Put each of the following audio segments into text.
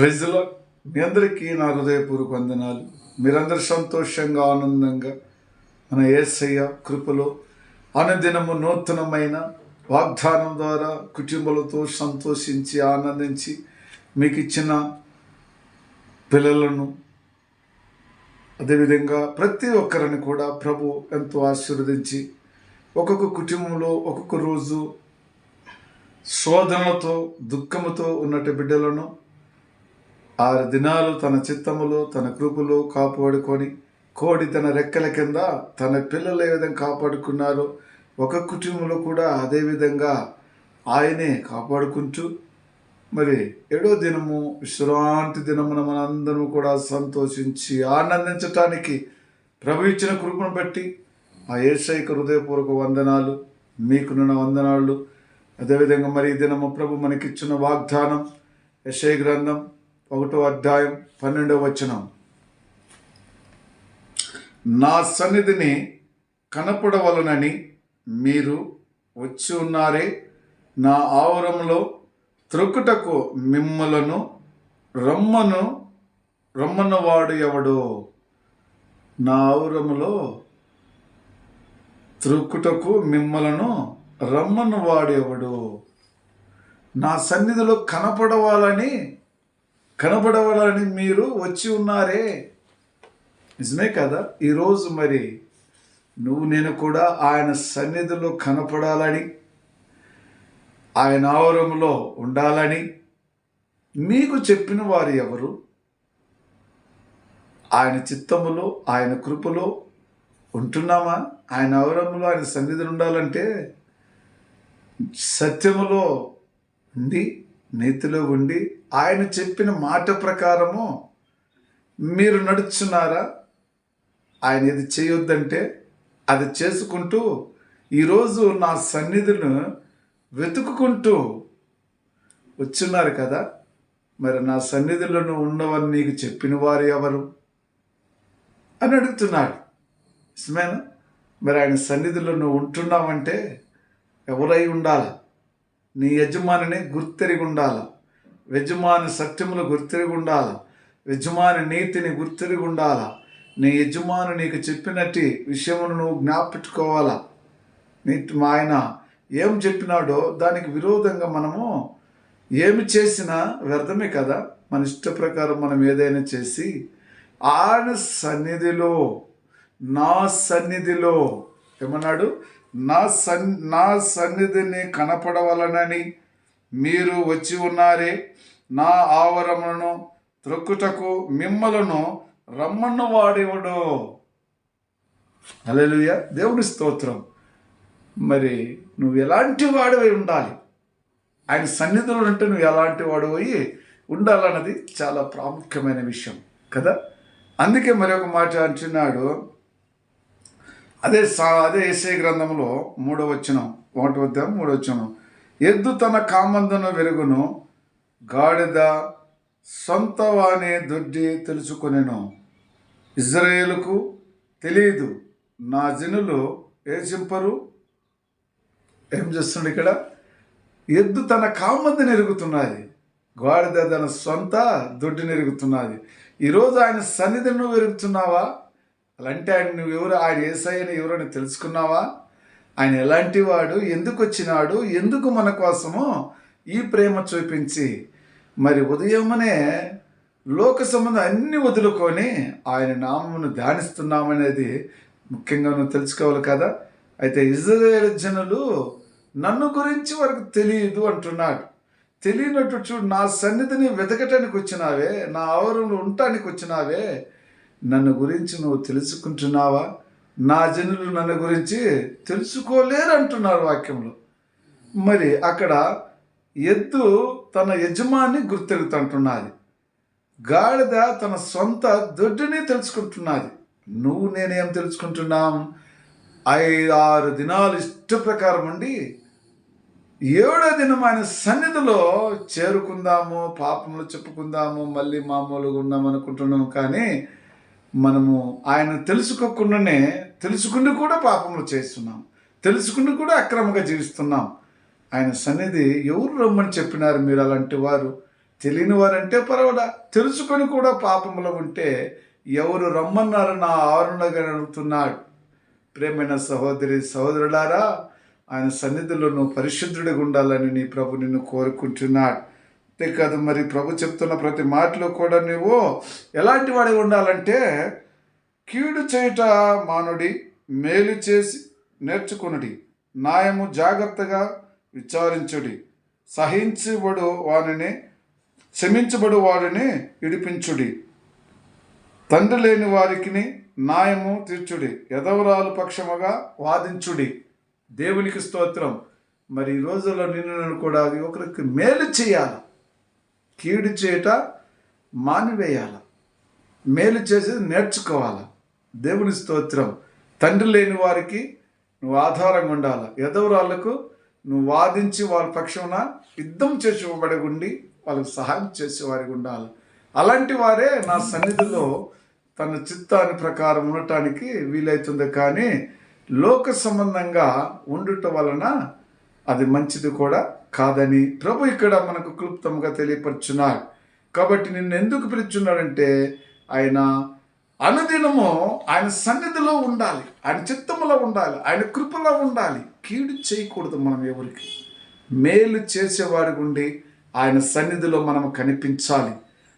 ప్రజల మీ అందరికీ నా హృదయపూర్వక వందనాలు. మీరందరూ సంతోషంగా ఆనందంగా మన ఏసయ్య కృపలో అనుదినము నూతనమైన వాగ్దానం ద్వారా కుటుంబాలతో సంతోషించి ఆనందించి మీకు ఇచ్చిన పిల్లలను అదేవిధంగా ప్రతి ఒక్కరిని కూడా ప్రభు ఎంతో ఆశీర్వదించి ఒక్కొక్క కుటుంబంలో ఒక్కొక్క రోజు శోధనలతో దుఃఖముతో ఉన్నట్టు బిడ్డలను ఆరు దినాలు తన చిత్తములు తన కృపులు కాపాడుకొని కోడి తన రెక్కల కింద తన పిల్లలు ఏ విధంగా కాపాడుకున్నారో ఒక కుటుంబంలో కూడా అదే విధంగా ఆయనే కాపాడుకుంటూ మరి ఏడో దినము విశ్రాంతి దినమున మనందరం కూడా సంతోషించి ఆనందించటానికి ప్రభు ఇచ్చిన కృపను బట్టి ఆ ఏసైక హృదయపూర్వక వందనాలు మీకున్న వందనాలు. అదేవిధంగా మరి ఈ దినము ప్రభు మనకిచ్చిన వాగ్దానం యశయ గ్రంథం ఒకటో అధ్యాయం పన్నెండవ వచనం. నా సన్నిధిని కనపడవలనని మీరు వచ్చి ఉన్నారే నా ఆవరంలో త్రొక్కుటకు మిమ్మలను రమ్మను రమ్మన్నవాడు ఎవడు? నా ఆవరములో త్రొక్కుటకు మిమ్మలను రమ్మన్నవాడు ఎవడు? నా సన్నిధిలో కనపడవాలని కనపడవాలని మీరు వచ్చి ఉన్నారే? నిజమే కదా? ఈరోజు మరి నువ్వు నేను కూడా ఆయన సన్నిధిలో కనపడాలని ఆయన ఆవరంలో ఉండాలని మీకు చెప్పిన వారు ఎవరు? ఆయన చిత్తములో ఆయన కృపలో ఉంటున్నామా? ఆయన ఆవరంలో ఆయన సన్నిధిని ఉండాలంటే సత్యములో ఉండి నీతిలో ఉండి ఆయన చెప్పిన మాట ప్రకారము మీరు నడుచున్నారా? ఆయన ఇది చేయొద్దంటే అది చేసుకుంటూ ఈరోజు నా సన్నిధిని వెతుకుకుంటూ వచ్చున్నారు కదా? మరి నా సన్నిధిలో ఉన్నవని నీకు చెప్పిన వారు ఎవరు? అని అడుగుతున్నాడు. ఇస్మేనా మరి ఆయన సన్నిధిలో నువ్వు ఉంటున్నావంటే ఎవరై ఉండాలి? నీ యజమానిని గుర్తెరిగి ఉండాల యజమాని సత్యములు గుర్తెరిగి ఉండాల యజమాని నీతిని గుర్తెరిగి ఉండాల నీ యజమాను నీకు చెప్పినట్టు విషయమును నువ్వు జ్ఞాపెట్టుకోవాలా నీ మా ఆయన ఏం చెప్పినాడో దానికి విరోధంగా మనము ఏమి చేసినా వ్యర్థమే కదా? మన ఇష్ట ప్రకారం మనం ఏదైనా చేసి ఆయన సన్నిధిలో నా సన్నిధిలో ఏమన్నాడు? నా సన్ నా సన్నిధిని కనపడవలనని మీరు వచ్చి ఉన్నారే నా ఆవరములను త్రొక్కుటకు మిమ్మలను రమ్మన్న వాడేవడు అలెలుయ దేవుని స్తోత్రం. మరి నువ్వు ఎలాంటి వాడివై ఉండాలి? ఆయన సన్నిధిలో ఉంటే నువ్వు ఎలాంటి వాడివై ఉండాలన్నది చాలా ప్రాముఖ్యమైన విషయం కదా? అందుకే మరొక మాట అంటున్నాడు. అదే సా అదే ఏసే గ్రంథంలో మూడో వచనం ఒకటి వద్ద మూడో వచనం. ఎద్దు తన కామందును వెరుగును గాడిద సొంత వాణి దొడ్డి తెలుసుకొనెను. ఇజ్రాయేలుకు తెలియదు నా జనులు ఏచింపరు ఏం చేస్తుండే ఇక్కడ? ఎద్దు తన కామందిని ఎరుగుతున్నది గాడిద తన సొంత దొడ్డిని ఎరుగుతున్నది ఈరోజు ఆయన సన్నిధిని నువ్వు అలాంటి ఆయన నువ్వు ఎవరు? ఆయన ఏసయ్యని ఎవరని తెలుసుకున్నావా? ఆయన ఎలాంటి వాడు? ఎందుకు వచ్చినాడు? ఎందుకు మన కోసము ఈ ప్రేమ చూపించి మరి ఉదయమనే లోక సంబంధం అన్ని వదులుకొని ఆయన నామమును ధ్యానిస్తున్నామనేది ముఖ్యంగా నువ్వు తెలుసుకోవాలి కదా. అయితే ఇజ్రాయేల్ జనులు నన్ను గురించి వారికి తెలియదు అంటున్నాడు. తెలియనట్టు చూడు నా సన్నిధిని వెతకటానికి వచ్చినావే నా ఆవరణలో ఉండటానికి వచ్చినావే నన్ను గురించి నువ్వు తెలుసుకుంటున్నావా? నా జనులు నన్ను గురించి తెలుసుకోలేరు అంటున్నారు వాక్యంలో. మరి అక్కడ ఎద్దు తన యజమాని గుర్తెడుతుంటున్నది. గాడిద తన సొంత దొడ్డిని తెలుసుకుంటున్నది. నువ్వు నేనేం తెలుసుకుంటున్నాం? ఐదు ఆరు దినాలు ఇష్ట ప్రకారం ఉండి ఏడో దినం ఆయన సన్నిధిలో చేరుకుందాము పాపములు చెప్పుకుందాము మళ్ళీ మామూలుగా ఉన్నాం అనుకుంటున్నాం కానీ మనము ఆయన తెలుసుకోకుండానే తెలుసుకుని కూడా పాపములు చేస్తున్నాం. తెలుసుకుని కూడా అక్రమంగా జీవిస్తున్నాం. ఆయన సన్నిధి ఎవరు రమ్మని చెప్పినారు మీరు అలాంటి వారు? తెలియని వారంటే పర్వాలా. తెలుసుకొని కూడా పాపంలో ఉంటే ఎవరు రమ్మన్నారు నా ఆవరణగా అడుగుతున్నాడు. ప్రేమైన సహోదరి సహోదరులారా ఆయన సన్నిధిలో నువ్వు పరిశుద్ధుడిగా ఉండాలని నీ ప్రభు నిన్ను కోరుకుంటున్నాడు. అంతేకాదు మరి ప్రభు చెప్తున్న ప్రతి మాటలో కూడా నువ్వు ఎలాంటి వాడి ఉండాలంటే కీడు చేయుట మానుడి మేలు చేసి నేర్చుకునుడి న్యాయము జాగ్రత్తగా విచారించుడి సహించబడు వాడిని క్షమించబడు వాడిని విడిపించుడి. తండ్రి లేని వారికి న్యాయము తీర్చుడి యదవరాలు పక్షముగా వాదించుడి. దేవునికి స్తోత్రం. మరి ఈ రోజుల్లో నిన్ను కూడా ఒకరికి మేలు చేయాలి. కీడు చేయట మానివేయాల. మేలు చేసేది నేర్చుకోవాలి. దేవుని స్తోత్రం. తండ్రి లేని వారికి నువ్వు ఆధారంగా ఉండాలి. ఎదవరాళ్ళకు నువ్వు వాదించి వాళ్ళ పక్షమున యుద్ధం చేసి ఉండి వాళ్ళకి సహాయం చేసేవారికి ఉండాలి. అలాంటి వారే నా సన్నిధిలో తన చిత్తాన్ని ప్రకారం ఉండటానికి వీలవుతుంది కానీ లోక సంబంధంగా ఉండుట వలన అది మంచిది కూడా కాదని ప్రభు ఇక్కడ మనకు క్లుప్తంగా తెలియపరుచున్నారు కాబట్టి నిన్ను ఎందుకు పిలుచున్నాడంటే ఆయన అనుదినము ఆయన సన్నిధిలో ఉండాలి. ఆయన చిత్తములో ఉండాలి. ఆయన కృపలో ఉండాలి. కీడు చేయకూడదు మనం ఎవరికి. మేలు చేసేవాడి ఉండి ఆయన సన్నిధిలో మనం కనిపించాలి.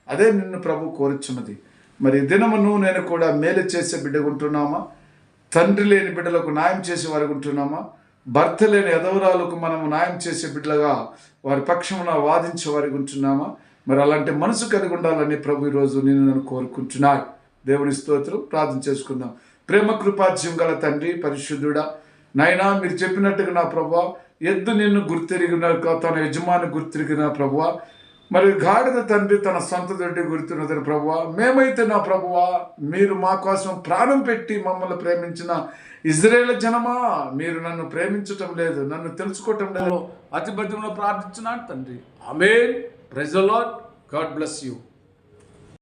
అదే నిన్ను ప్రభు కోరుచున్నది. మరి దినమును నేను కూడా మేలు చేసే బిడ్డగా ఉంటున్నామా? తండ్రి లేని బిడ్డలకు న్యాయం చేసే వారికి ఉంటున్నామా? భర్త లేని ఎదవరాలకు మనము న్యాయం చేసే బిడ్డలుగా వారి పక్షమున వాదించే వారికి ఉంటున్నామా? మరి అలాంటి మనసు కలిగి ఉండాలని ప్రభు ఈరోజు నేను నన్ను కోరుకుంటున్నాను దేవుని స్తోత్రం ప్రార్థన చేసుకుందాం. ప్రేమ కృపాజ్యం గల తండ్రి పరిశుద్ధుడా నాయనా మీరు చెప్పినట్టుగా నా ప్రభా ఎద్దు నిన్ను గుర్తెరిగిన తన యజమాని గుర్తెరిగిన ప్రభా మరి గాడిద తండ్రి తన సొంత దొడ్డి గుర్తున్నదని ప్రభువా? మేమైతే నా ప్రభువా మీరు మా కోసం ప్రాణం పెట్టి మమ్మల్ని ప్రేమించిన ఇజ్రాయేల్ జనమా? మీరు నన్ను ప్రేమించటం లేదు నన్ను తెలుసుకోవటం లేదు. అతి భద్రంలో ప్రార్థించున్నాడు తండ్రి. Amen. Praise God bless you.